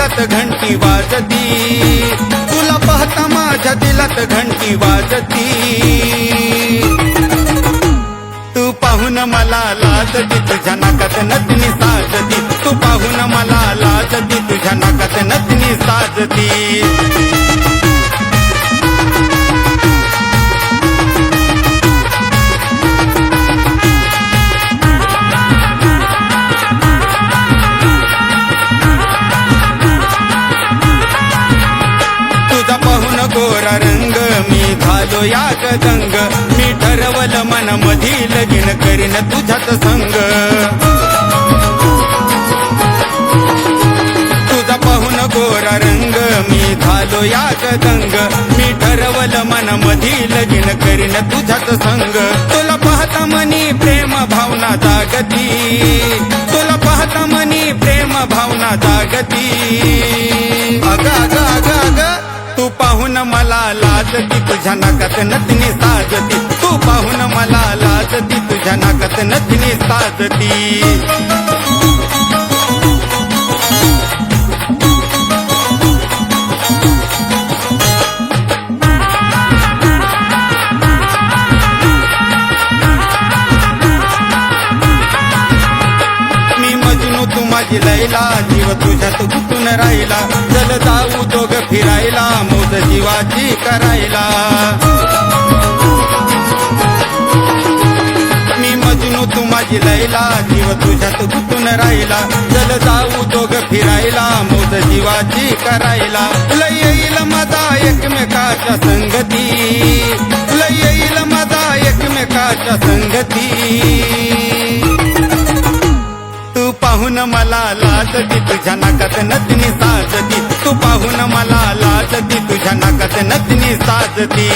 दिलात घंटी वाजती. तुला पाहता माझ्या दिलात घंटी वाजती. तू पाहून मला लाजती तुझ्या नाकात नतनी साजती. तू पाहून मला लाजती तुझ्या नाकात नतनी साजती. गोरा रंग मी झालो या गंग मी ठरवलं मन मधी लगीन करीन तुझ्यात संग. तुझा पाहून गोरा रंग मी झालो या गंग मी ठरवलं मन मधी लगीन करीन तुझ्यात संग. तुला पाहता मनी प्रेम भावना जागती. तुला पाहता मनी प्रेम भावना जागती. अगा. मला लाजती तुझ्या नाकात नतनी साजती. तू पाहून मला लाजती तुझ्या नाकात नतनी साजती. माझी लैला. जीव तुझ्यात गुंतून राहिला. चल जाऊ दोघ फिरायला. जीवाची करायला. मी मजनू तू माझी लैला जीव तुझ्यात गुतून राहिला. चल जाऊ दोघ फिरायला मोज जीवाची करायला. लय येईल माझा एकमेकाच्या संगती. लय येईल माझा एकमेकाच्या संगती. तू पाहून मला लाजती तुझ्या नाकात नतनी साजती. तू पाहून मला माझ्या नाकात नतनी साजती.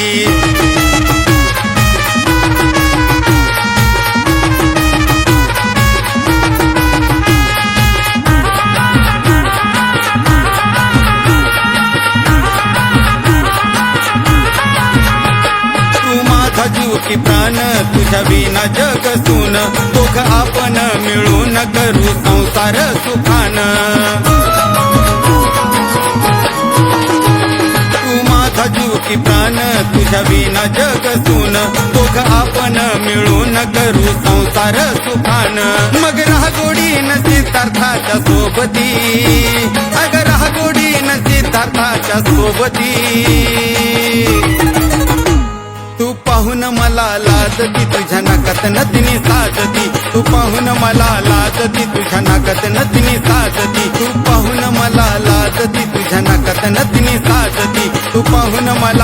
जीव की प्राण तुझ्या विना जग सून. दोघ आपण मिळून करू संसार सुखान. की प्राण तुझ्या विना जग सून. दोघ आपण मिळून करू संसार सुखान. मग राह गोडी सिद्धार्थाच्या सोबती. अग राह गोडी सिद्धार्थाच्या सोबती. तू पाहून मला लाजती तुझ्या नाकात नतनी साजती. तू पाहून मला लाजती तुझ्या नाकात नतनी साजती. पाहून मला